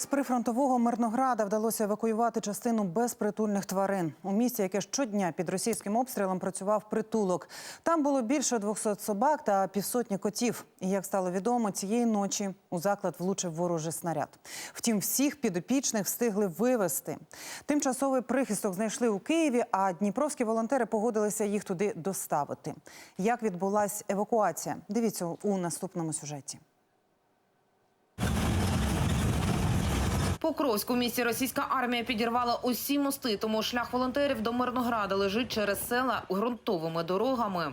З прифронтового Мирнограда вдалося евакуювати частину безпритульних тварин. У місті, яке щодня під російським обстрілом працював притулок. Там було більше 200 собак та півсотні котів. І як стало відомо, цієї ночі у заклад влучив ворожий снаряд. Втім, всіх підопічних встигли вивезти. Тимчасовий прихисток знайшли у Києві, а дніпровські волонтери погодилися їх туди доставити. Як відбулась евакуація? Дивіться у наступному сюжеті. Покровську місті російська армія підірвала усі мости, тому шлях волонтерів до Мирнограда лежить через села ґрунтовими дорогами.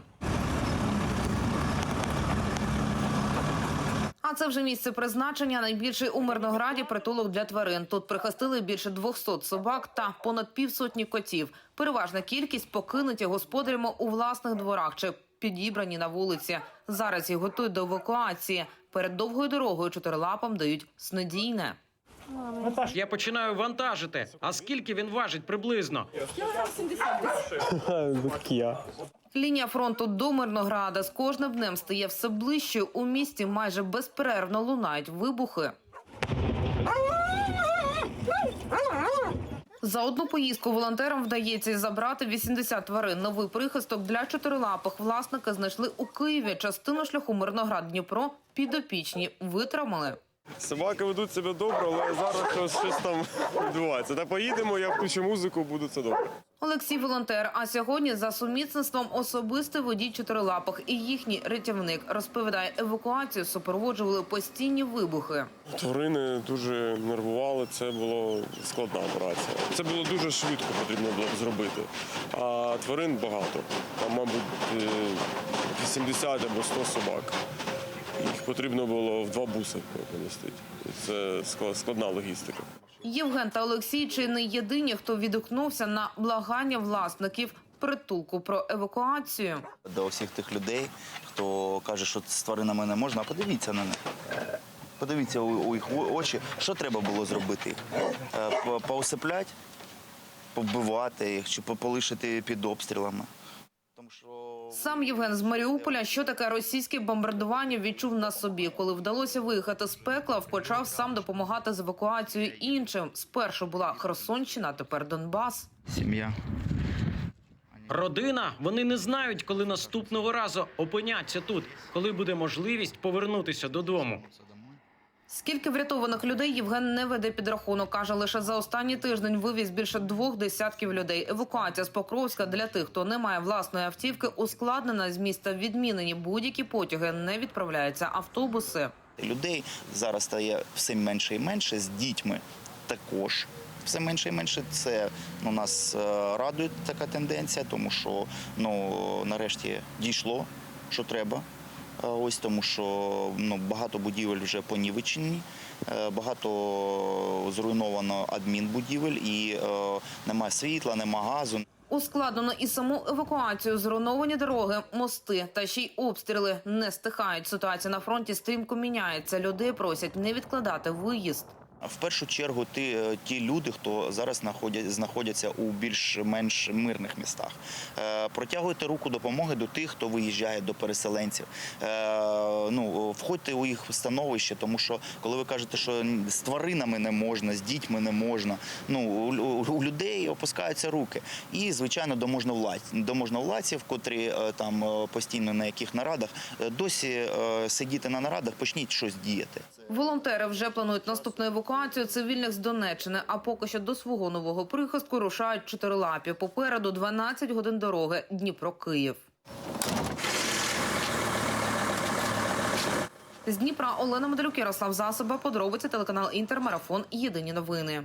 А це вже місце призначення. Найбільший у Мирнограді притулок для тварин. Тут прихистили більше 200 собак та понад півсотні котів. Переважна кількість покинуті господарями у власних дворах чи підібрані на вулиці. Зараз їх готують до евакуації. Перед довгою дорогою чотирилапам дають снодійне. Я починаю вантажити. А скільки він важить приблизно? Я. Лінія фронту до Мирнограда з кожним днем стає все ближчою. У місті майже безперервно лунають вибухи. За одну поїздку волонтерам вдається забрати 80 тварин. Новий прихисток для чотирилапих власники знайшли у Києві. Частину шляху Мирноград Дніпро підопічні витримали. Собаки ведуть себе добре, але зараз щось, щось там відбувається. Та поїдемо, я включу музику, буде це добре. Олексій волонтер. А сьогодні за сумісництвом особистий водій чотирилапих і їхній рятівник розповідає, евакуацію супроводжували постійні вибухи. Тварини дуже нервували, це була складна операція. Це було дуже швидко потрібно було б зробити. А тварин багато. Там, мабуть, е, 80 або 100 собак. Потрібно було в два буси помістити. Це складна логістика. Євген та Олексій чи не єдині, хто відгукнувся на благання власників притулку про евакуацію. до всіх тих людей, хто каже, що з тваринами не можна, а подивіться на них. Подивіться у, у їх очі, що треба було зробити. Е, Поосиплять, побивати їх чи полишити під обстрілами. Тому що Сам Євген з Маріуполя, що таке російське бомбардування, відчув на собі. Коли вдалося виїхати з пекла, почав сам допомагати з евакуацією іншим. Спершу була Херсонщина, тепер Донбас. сім'я. Родина. Вони не знають, коли наступного разу опиняться тут, коли буде можливість повернутися додому. Скільки врятованих людей Євген не веде підрахунок. каже, лише за останній тиждень вивіз більше двох десятків людей. Евакуація з Покровська для тих, хто не має власної автівки, ускладнена з міста відмінені будь-які потяги. Не відправляються автобуси. Людей зараз стає все менше і менше, з дітьми також. Все менше і менше це ну, нас е, радує така тенденція, тому що ну, нарешті дійшло, що треба. Е, Ось тому, що ну, багато будівель вже понівечені, е, багато зруйновано адмінбудівель і е, немає світла, немає газу. Ускладнено і саму евакуацію, зруйновані дороги, мости та ще й обстріли не стихають. Ситуація на фронті стрімко міняється. Людей просять не відкладати виїзд. В першу чергу ті, е, ті люди, хто зараз знаходять, знаходяться у більш-менш мирних містах. Е, протягуйте руку допомоги до тих, хто виїжджає до переселенців. Е, ну, входьте у їх становище, тому що коли ви кажете, що з тваринами не можна, з дітьми не можна, ну, у, людей опускаються руки. І, звичайно, до можновладців, до можновладців, котрі там постійно на яких нарадах, досі сидіти на нарадах, почніть щось діяти. Волонтери вже планують наступну евакуацію цивільних з Донеччини. А поки що до свого нового прихистку рушають чотирилапі. Попереду 12 годин дороги Дніпро-Київ. З Дніпра Олена Медалюк, Ярослав Засоба, подробиці телеканал Інтермарафон. Єдині новини.